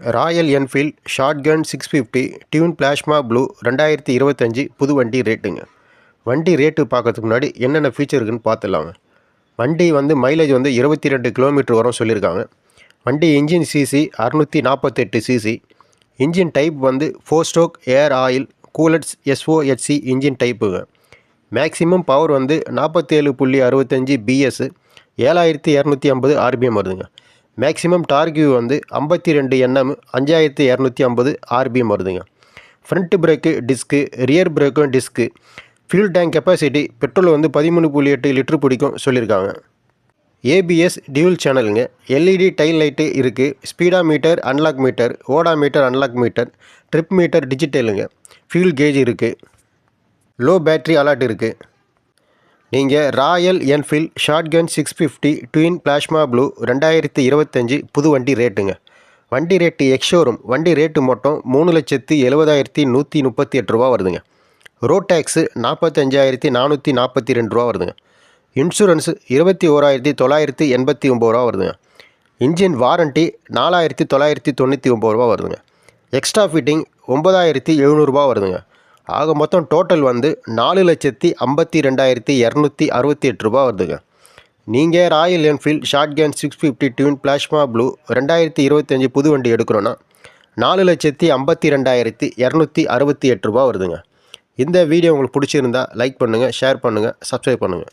Royal Enfield Shotgun six fifty twin plasma blue ரெண்டாயிரத்தி இருபத்தஞ்சி புது வண்டி ரேட்டுங்க. வண்டி ரேட்டு பார்க்கறதுக்கு முன்னாடி என்னென்ன ஃபீச்சர் இருக்குன்னு பார்த்துடலாங்க. வண்டி வந்து மைலேஜ் வந்து இருபத்தி ரெண்டு கிலோமீட்டர் வரும் சொல்லியிருக்காங்க. வண்டி இன்ஜின் சிசி அறுநூற்றி நாற்பத்தெட்டு சிசி இன்ஜின் டைப் வந்து four stroke air oil cooled SOHC engine டைப்புங்க maximum power வந்து நாற்பத்தேழு புள்ளி அறுபத்தஞ்சி பிஎஸ் ஏழாயிரத்தி இரநூத்தி ஐம்பது ஆர்பிஎம் வருதுங்க. மேக்ஸிமம் டார்கியூ வந்து ஐம்பத்தி ரெண்டு என்எம் அஞ்சாயிரத்து இரநூத்தி ஐம்பது ஆர்பிஎம் வருதுங்க front brake disc rear பிரேக்கும் disc fuel tank capacity petrol வந்து பதிமூணு புள்ளி எட்டு லிட்ரு பிடிக்கும் சொல்லியிருக்காங்க. ஏபிஎஸ் டியூல் சேனலுங்க எல்இடி டைல் லைட்டு இருக்குது speedometer analogue meter odometer analogue meter trip meter டிஜிட்டலுங்க fuel gauge இருக்குது லோ பேட்ரி அலாட் இருக்குது நீங்கள் Royal Enfield Shotgun six fifty twin plasma blue ரெண்டாயிரத்தி இருபத்தஞ்சி புது வண்டி ரேட்டுங்க. வண்டி ரேட்டு எக்ஷோரூம் வண்டி ரேட்டு மட்டும் மூணு லட்சத்தி எழுபதாயிரத்தி நூற்றி முப்பத்தி எட்டு ரூபா வருதுங்க. ரோட் டேக்ஸு நாற்பத்தஞ்சாயிரத்தி நானூற்றி நாற்பத்தி ரெண்டு ரூபா வருதுங்க. இன்சூரன்ஸு இருபத்தி ஓராயிரத்தி தொள்ளாயிரத்தி எண்பத்தி ஒம்பது ரூபா வருதுங்க. இன்ஜின் வாரண்ட்டி நாலாயிரத்தி தொள்ளாயிரத்தி தொண்ணூற்றி ஒம்பது ரூபா வருதுங்க. எக்ஸ்ட்ரா ஃபிட்டிங் ஒம்பதாயிரத்தி எழுநூறுபா வருதுங்க. ஆக மொத்தம் டோட்டல் வந்து நாலு லட்சத்தி ஐம்பத்தி ரெண்டாயிரத்தி இரநூத்தி அறுபத்தி எட்டு ரூபா வருதுங்க நீங்கள் Royal Enfield Shotgun six fifty twin plasma blue ரெண்டாயிரத்தி இருபத்தஞ்சி புது வண்டி எடுக்கிறோன்னா நாலு லட்சத்தி ஐம்பத்தி ரெண்டாயிரத்தி இரநூத்தி அறுபத்தி எட்டு ரூபா வருதுங்க. இந்த வீடியோ உங்களுக்கு பிடிச்சிருந்தா லைக் பண்ணுங்கள் ஷேர் பண்ணுங்கள் சப்ஸ்கிரைப் பண்ணுங்கள்